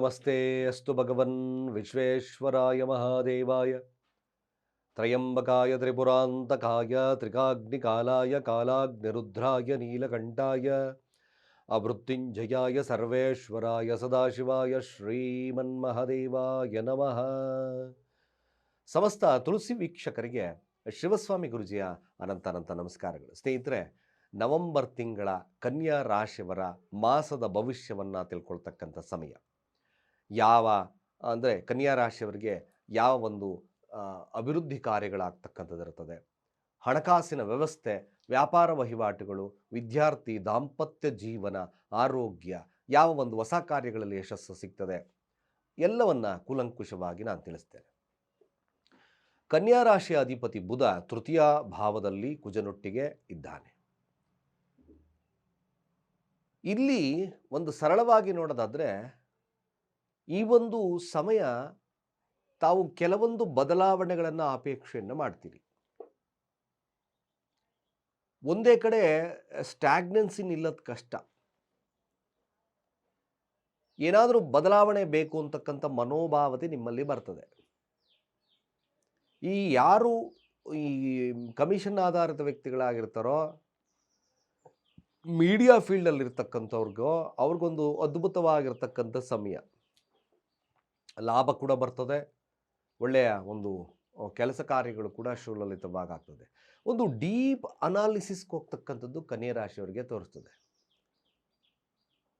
ನಮಸ್ತೆ ಅಸ್ತು ಭಗವನ್ ವಿಶ್ವೇಶ್ವರಾಯ ಮಹಾದೇವಾಯ. ತ್ರಯಂಬಕಾಯ ತ್ರಿಪುರಾಂತಕಾಯ ತ್ರಿಕಾಗ್ನಿಕಾಲಾಯ ಕಾಲಾಗ್ನಿರುದ್ರಾಯ ನೀಲಕಂಠಾಯ. ಅಮೃತ್ಯುಂಜಯಾಯ ಸರ್ವೇಶ್ವರಾಯ ಸದಾಶಿವಾಯ ಶ್ರೀಮನ್ಮಹದೇವಾಯ ನಮಃ. ಸಮಸ್ತ ತುಳಸಿ ವೀಕ್ಷಕರಿಗೆ ಶಿವಸ್ವಾಮಿ ಗುರುಜಿಯ ಅನಂತ ಅನಂತ ನಮಸ್ಕಾರಗಳು. ಸ್ನೇಹಿತರೆ, ನವೆಂಬರ್ ತಿಂಗಳ ಕನ್ಯಾ ರಾಶಿಯವರ ಮಾಸದ ಭವಿಷ್ಯವನ್ನು ತಿಳ್ಕೊಳ್ತಕ್ಕಂಥ ಸಮಯ. ಯಾವ, ಅಂದರೆ ಕನ್ಯಾ ರಾಶಿಯವರಿಗೆ ಯಾವ ಒಂದು ಅಭಿವೃದ್ಧಿ ಕಾರ್ಯಗಳಾಗ್ತಕ್ಕಂಥದ್ದು ಇರುತ್ತದೆ. ಹಣಕಾಸಿನ ವ್ಯವಸ್ಥೆ, ವ್ಯಾಪಾರ ವಹಿವಾಟುಗಳು, ವಿದ್ಯಾರ್ಥಿ ದಾಂಪತ್ಯ ಜೀವನ, ಆರೋಗ್ಯ, ಯಾವ ಒಂದು ಹೊಸ ಕಾರ್ಯಗಳಲ್ಲಿ ಯಶಸ್ಸು ಸಿಗ್ತದೆ. ಎಲ್ಲವನ್ನ ಕೂಲಂಕುಷವಾಗಿ ನಾನು ತಿಳಿಸ್ತೇನೆ. ಕನ್ಯಾ ರಾಶಿಯ ಅಧಿಪತಿ ಬುಧ ತೃತೀಯ ಭಾವದಲ್ಲಿ ಕುಜನೊಟ್ಟಿಗೆ ಇದ್ದಾನೆ. ಇಲ್ಲಿ ಒಂದು ಸರಳವಾಗಿ ನೋಡೋದಾದ್ರೆ ಈ ಒಂದು ಸಮಯ ತಾವು ಕೆಲವೊಂದು ಬದಲಾವಣೆಗಳನ್ನು ಅಪೇಕ್ಷೆಯನ್ನು ಮಾಡ್ತೀರಿ. ಒಂದೇ ಕಡೆ ಸ್ಟ್ಯಾಗ್ನೆನ್ಸಿ ನಿಲ್ಲದ ಕಷ್ಟ. ಏನಾದರೂ ಬದಲಾವಣೆ ಬೇಕು ಅಂತಕ್ಕಂಥ ಮನೋಭಾವತೆ ನಿಮ್ಮಲ್ಲಿ ಬರ್ತದೆ. ಈ ಯಾರು ಈ ಕಮಿಷನ್ ಆಧಾರಿತ ವ್ಯಕ್ತಿಗಳಾಗಿರ್ತಾರೋ, ಮೀಡಿಯಾ ಫೀಲ್ಡಲ್ಲಿರ್ತಕ್ಕಂಥವ್ರಿಗೋ, ಅವ್ರಿಗೊಂದು ಅದ್ಭುತವಾಗಿರ್ತಕ್ಕಂಥ ಸಮಯ. ಲಾಭ ಕೂಡ ಬರ್ತದೆ, ಒಳ್ಳೆಯ ಒಂದು ಕೆಲಸ ಕಾರ್ಯಗಳು ಕೂಡ ಶುಲಲಿತವಾಗ್ತದೆ ಒಂದು ಡೀಪ್ ಅನಾಲಿಸಿಸ್ಗೆ ಹೋಗ್ತಕ್ಕಂಥದ್ದು ಕನ್ಯಾ ರಾಶಿಯವರಿಗೆ ತೋರಿಸ್ತದೆ.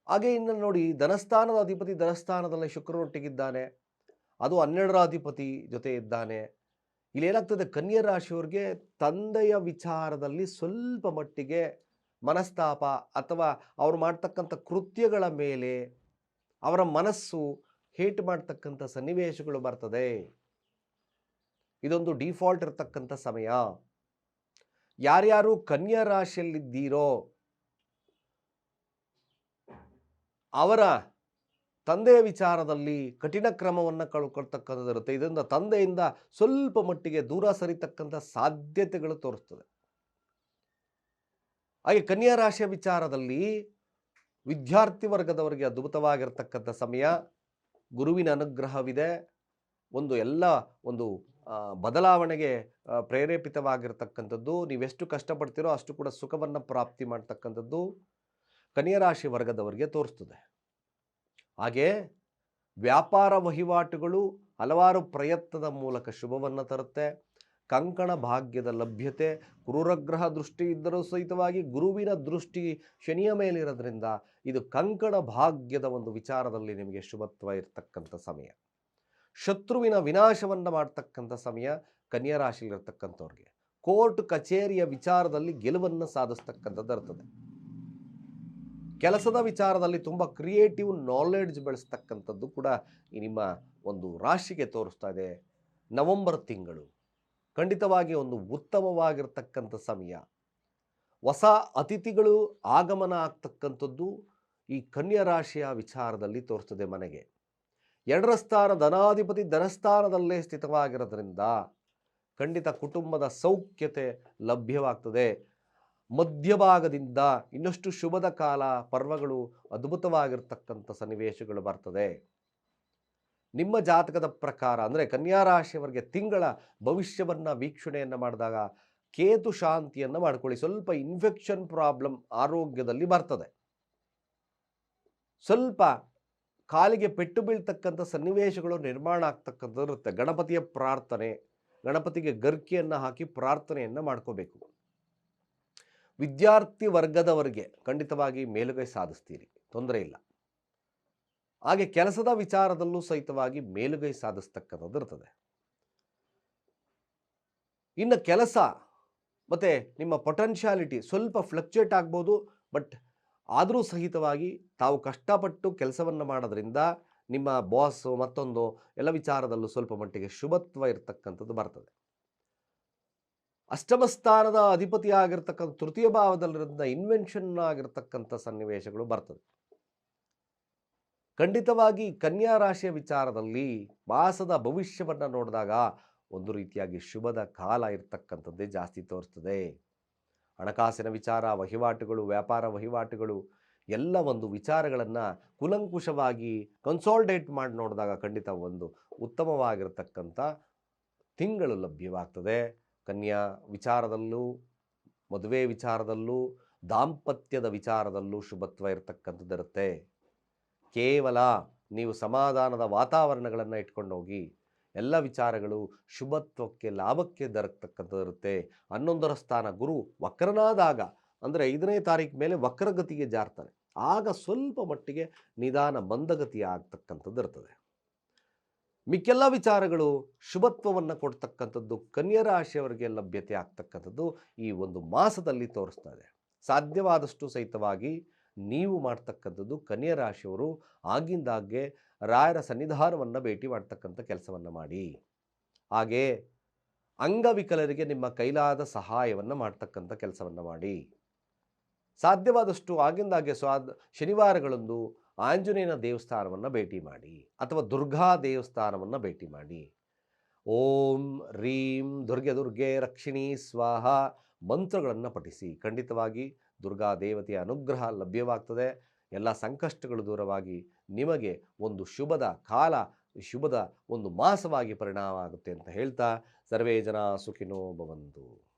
ಹಾಗೆ ಇನ್ನು ನೋಡಿ, ಧನಸ್ಥಾನದ ಅಧಿಪತಿ ಧನಸ್ಥಾನದಲ್ಲಿ ಶುಕ್ರನೊಟ್ಟಿಗಿದ್ದಾನೆ, ಅದು ಹನ್ನೆರಡರ ಅಧಿಪತಿ ಜೊತೆ ಇದ್ದಾನೆ. ಇಲ್ಲಿ ಏನಾಗ್ತದೆ, ಕನ್ಯಾ ರಾಶಿಯವರಿಗೆ ತಂದೆಯ ವಿಚಾರದಲ್ಲಿ ಸ್ವಲ್ಪ ಮಟ್ಟಿಗೆ ಮನಸ್ತಾಪ ಅಥವಾ ಅವರು ಮಾಡ್ತಕ್ಕಂಥ ಕೃತ್ಯಗಳ ಮೇಲೆ ಅವರ ಮನಸ್ಸು ಹೇಟ್ ಮಾಡ್ತಕ್ಕಂಥ ಸನ್ನಿವೇಶಗಳು ಬರ್ತದೆ. ಇದೊಂದು ಡಿಫಾಲ್ಟ್ ಇರತಕ್ಕಂಥ ಸಮಯ. ಯಾರ್ಯಾರು ಕನ್ಯಾ ರಾಶಿಯಲ್ಲಿದ್ದೀರೋ ಅವರ ತಂದೆಯ ವಿಚಾರದಲ್ಲಿ ಕಠಿಣ ಕ್ರಮವನ್ನು ಕಳ್ಕೊಳ್ತಕ್ಕಂಥದ್ದಿರುತ್ತೆ ಇದರಿಂದ ತಂದೆಯಿಂದ ಸ್ವಲ್ಪ ಮಟ್ಟಿಗೆ ದೂರ ಸರಿತಕ್ಕಂಥ ಸಾಧ್ಯತೆಗಳು ತೋರಿಸ್ತದೆ. ಹಾಗೆ ಕನ್ಯಾ ರಾಶಿಯ ವಿಚಾರದಲ್ಲಿ ವಿದ್ಯಾರ್ಥಿ ವರ್ಗದವರಿಗೆ ಅದ್ಭುತವಾಗಿರ್ತಕ್ಕಂಥ ಸಮಯ. ಗುರುವಿನ ಅನುಗ್ರಹವಿದೆ. ಒಂದು ಎಲ್ಲ ಒಂದು ಬದಲಾವಣೆಗೆ ಪ್ರೇರೇಪಿತವಾಗಿರ್ತಕ್ಕಂಥದ್ದು. ನೀವೆಷ್ಟು ಕಷ್ಟಪಡ್ತೀರೋ ಅಷ್ಟು ಕೂಡ ಸುಖವನ್ನು ಪ್ರಾಪ್ತಿ ಮಾಡ್ತಕ್ಕಂಥದ್ದು ಕನ್ಯರಾಶಿ ವರ್ಗದವರಿಗೆ ತೋರಿಸ್ತದೆ. ಹಾಗೆ ವ್ಯಾಪಾರ ವಹಿವಾಟುಗಳು ಹಲವಾರು ಪ್ರಯತ್ನದ ಮೂಲಕ ಶುಭವನ್ನು ತರುತ್ತೆ. ಕಂಕಣ ಭಾಗ್ಯದ ಲಭ್ಯತೆ, ಕ್ರೂರಗ್ರಹ ದೃಷ್ಟಿ ಇದ್ದರೂ ಸಹಿತವಾಗಿ ಗುರುವಿನ ದೃಷ್ಟಿ ಶನಿಯ ಮೇಲಿರೋದ್ರಿಂದ ಇದು ಕಂಕಣ ಭಾಗ್ಯದ ಒಂದು ವಿಚಾರದಲ್ಲಿ ನಿಮಗೆ ಶುಭತ್ವ ಇರತಕ್ಕಂಥ ಸಮಯ. ಶತ್ರುವಿನ ವಿನಾಶವನ್ನು ಮಾಡ್ತಕ್ಕಂಥ ಸಮಯ ಕನ್ಯಾ ರಾಶಿಯಲ್ಲಿರ್ತಕ್ಕಂಥವ್ರಿಗೆ. ಕೋರ್ಟ್ ಕಚೇರಿಯ ವಿಚಾರದಲ್ಲಿ ಗೆಲುವನ್ನು ಸಾಧಿಸ್ತಕ್ಕಂಥದ್ದು ಇರ್ತದೆ. ಕೆಲಸದ ವಿಚಾರದಲ್ಲಿ ತುಂಬ ಕ್ರಿಯೇಟಿವ್ ನಾಲೆಡ್ಜ್ ಬೆಳೆಸ್ತಕ್ಕಂಥದ್ದು ಕೂಡ ಈ ನಿಮ್ಮ ಒಂದು ರಾಶಿಗೆ ತೋರಿಸ್ತಾ ಇದೆ. ನವೆಂಬರ್ ತಿಂಗಳು. ಖಂಡಿತವಾಗಿ ಒಂದು ಉತ್ತಮವಾಗಿರ್ತಕ್ಕಂಥ ಸಮಯ. ಹೊಸ ಅತಿಥಿಗಳು ಆಗಮನ ಆಗ್ತಕ್ಕಂಥದ್ದು ಈ ಕನ್ಯಾ ರಾಶಿಯ ವಿಚಾರದಲ್ಲಿ ತೋರಿಸ್ತದೆ ಮನೆಗೆ. ಎರಡರ ಸ್ಥಾನ ಧನಾಧಿಪತಿ ಧನಸ್ಥಾನದಲ್ಲೇ ಸ್ಥಿತವಾಗಿರೋದ್ರಿಂದ ಖಂಡಿತ ಕುಟುಂಬದ ಸೌಖ್ಯತೆ ಲಭ್ಯವಾಗ್ತದೆ. ಮಧ್ಯಭಾಗದಿಂದ ಇನ್ನಷ್ಟು ಶುಭದ ಕಾಲ, ಪರ್ವಗಳು ಅದ್ಭುತವಾಗಿರ್ತಕ್ಕಂಥ ಸನ್ನಿವೇಶಗಳು ಬರ್ತದೆ. ನಿಮ್ಮ ಜಾತಕದ ಪ್ರಕಾರ, ಅಂದರೆ ಕನ್ಯಾ ರಾಶಿಯವರಿಗೆ ತಿಂಗಳ ಭವಿಷ್ಯವನ್ನು, ವೀಕ್ಷಣೆಯನ್ನು ಮಾಡಿದಾಗ ಕೇತು ಶಾಂತಿಯನ್ನು ಮಾಡ್ಕೊಳ್ಳಿ. ಸ್ವಲ್ಪ ಇನ್ಫೆಕ್ಷನ್ ಪ್ರಾಬ್ಲಮ್ ಆರೋಗ್ಯದಲ್ಲಿ ಬರ್ತದೆ. ಸ್ವಲ್ಪ ಕಾಲಿಗೆ ಪೆಟ್ಟು ಬೀಳ್ತಕ್ಕಂಥ ಸನ್ನಿವೇಶಗಳು ನಿರ್ಮಾಣ ಆಗ್ತಕ್ಕಂಥದ್ದು ಇರುತ್ತೆ. ಗಣಪತಿಯ ಪ್ರಾರ್ಥನೆ, ಗಣಪತಿಗೆ ಗರ್ಕಿಯನ್ನು ಹಾಕಿ ಪ್ರಾರ್ಥನೆಯನ್ನು ಮಾಡ್ಕೋಬೇಕು. ವಿದ್ಯಾರ್ಥಿ ವರ್ಗದವರಿಗೆ ಖಂಡಿತವಾಗಿ ಮೇಲುಗೈ ಸಾಧಿಸ್ತೀರಿ. ತೊಂದರೆ ಇಲ್ಲ. ಹಾಗೆ ಕೆಲಸದ ವಿಚಾರದಲ್ಲೂ ಸಹಿತವಾಗಿ ಮೇಲುಗೈ ಸಾಧಿಸ್ತಕ್ಕಂಥದ್ದು ಇರ್ತದೆ. ಇನ್ನು ಕೆಲಸ ಮತ್ತು ನಿಮ್ಮ ಪೊಟೆನ್ಷಿಯಾಲಿಟಿ ಸ್ವಲ್ಪ ಫ್ಲಕ್ಚುಯೇಟ್ ಆಗ್ಬೋದು ಬಟ್ ಆದರೂ ಸಹಿತವಾಗಿ ತಾವು ಕಷ್ಟಪಟ್ಟು ಕೆಲಸವನ್ನು ಮಾಡೋದ್ರಿಂದ ನಿಮ್ಮ ಬಾಸು ಮತ್ತೊಂದು ಎಲ್ಲ ವಿಚಾರದಲ್ಲೂ ಸ್ವಲ್ಪ ಮಟ್ಟಿಗೆ ಶುಭತ್ವ ಇರತಕ್ಕಂಥದ್ದು ಬರ್ತದೆ. ಅಷ್ಟಮ ಸ್ಥಾನದ ಅಧಿಪತಿ ತೃತೀಯ ಭಾವದಲ್ಲಿರೋದ್ರಿಂದ ಇನ್ವೆನ್ಷನ್ ಆಗಿರ್ತಕ್ಕಂಥ ಸನ್ನಿವೇಶಗಳು ಬರ್ತದೆ. ಖಂಡಿತವಾಗಿ ಕನ್ಯಾ ರಾಶಿಯ ವಿಚಾರದಲ್ಲಿ ಮಾಸದ ಭವಿಷ್ಯವನ್ನು ನೋಡಿದಾಗ ಒಂದು ರೀತಿಯಾಗಿ ಶುಭದ ಕಾಲ ಇರತಕ್ಕಂಥದ್ದೇ ಜಾಸ್ತಿ ತೋರಿಸ್ತದೆ. ಹಣಕಾಸಿನ ವಿಚಾರ, ವಹಿವಾಟುಗಳು, ವ್ಯಾಪಾರ ವಹಿವಾಟುಗಳು ಎಲ್ಲ ಒಂದು ವಿಚಾರಗಳನ್ನು ಕುಲಂಕುಷವಾಗಿ ಕನ್ಸಾಲ್ಟೇಟ್ ಮಾಡಿ ನೋಡಿದಾಗ ಖಂಡಿತ ಒಂದು ಉತ್ತಮವಾಗಿರತಕ್ಕಂಥ ತಿಂಗಳು ಲಭ್ಯವಾಗ್ತದೆ. ಕನ್ಯಾ ವಿಚಾರದಲ್ಲೂ, ಮದುವೆ ವಿಚಾರದಲ್ಲೂ, ದಾಂಪತ್ಯದ ವಿಚಾರದಲ್ಲೂ ಶುಭತ್ವ ಇರತಕ್ಕಂಥದ್ದಿರುತ್ತೆ. ಕೇವಲ ನೀವು ಸಮಾಧಾನದ ವಾತಾವರಣಗಳನ್ನು ಇಟ್ಕೊಂಡು ಹೋಗಿ ಎಲ್ಲ ವಿಚಾರಗಳು ಶುಭತ್ವಕ್ಕೆ ಲಾಭಕ್ಕೆ ದೊರಕತಕ್ಕಂಥದ್ದಿರುತ್ತೆ. ಹನ್ನೊಂದರ ಸ್ಥಾನ ಗುರು ವಕ್ರನಾದಾಗ ಅಂದರೆ ಐದನೇ ತಾರೀಕು ಮೇಲೆ ವಕ್ರಗತಿಗೆ ಜಾರ್ತಾನೆ ಆಗ ಸ್ವಲ್ಪ ಮಟ್ಟಿಗೆ ನಿಧಾನ ಮಂದಗತಿ ಆಗ್ತಕ್ಕಂಥದ್ದು ಇರ್ತದೆ ಮಿಕ್ಕೆಲ್ಲ ವಿಚಾರಗಳು ಶುಭತ್ವವನ್ನು ಕೊಡ್ತಕ್ಕಂಥದ್ದು, ಕನ್ಯಾ ರಾಶಿಯವರಿಗೆ ಲಭ್ಯತೆ ಆಗ್ತಕ್ಕಂಥದ್ದು ಈ ಒಂದು ಮಾಸದಲ್ಲಿ ತೋರಿಸ್ತಾ ಇದೆ. ಸಾಧ್ಯವಾದಷ್ಟು ಸಹಿತವಾಗಿ ನೀವು ಮಾಡ್ತಕ್ಕಂಥದ್ದು ಕನ್ಯಾ ರಾಶಿಯವರು ಆಗಿಂದಾಗ್ಗೆ ರಾಯರ ಸನ್ನಿಧಾನವನ್ನು ಭೇಟಿ ಮಾಡ್ತಕ್ಕಂಥ ಕೆಲಸವನ್ನು ಮಾಡಿ. ಹಾಗೆ ಅಂಗವಿಕಲರಿಗೆ ನಿಮ್ಮ ಕೈಲಾದ ಸಹಾಯವನ್ನು ಮಾಡ್ತಕ್ಕಂಥ ಕೆಲಸವನ್ನು ಮಾಡಿ. ಸಾಧ್ಯವಾದಷ್ಟು ಆಗಿಂದಾಗೆ ಸ್ವಾದ ಶನಿವಾರಗಳಂದು ಆಂಜನೇಯನ ದೇವಸ್ಥಾನವನ್ನು ಭೇಟಿ ಮಾಡಿ ಅಥವಾ ದುರ್ಗಾ ದೇವಸ್ಥಾನವನ್ನು ಭೇಟಿ ಮಾಡಿ. ಓಂ ರೀಂ ದುರ್ಗೆ ದುರ್ಗೆ ರಕ್ಷಿಣಿ ಸ್ವಾಹ ಮಂತ್ರಗಳನ್ನು ಪಠಿಸಿ ಖಂಡಿತವಾಗಿ ದುರ್ಗಾ ದೇವತೆಯ ಅನುಗ್ರಹ ಲಭ್ಯವಾಗ್ತದೆ. ಎಲ್ಲ ಸಂಕಷ್ಟಗಳು ದೂರವಾಗಿ ನಿಮಗೆ ಒಂದು ಶುಭದ ಕಾಲ, ಶುಭದ ಒಂದು ಮಾಸವಾಗಿ ಪರಿಣಾಮ ಆಗುತ್ತೆ ಅಂತ ಹೇಳ್ತಾ ಸರ್ವೇ ಜನ ಸುಖಿನೋ ಭವಂತು.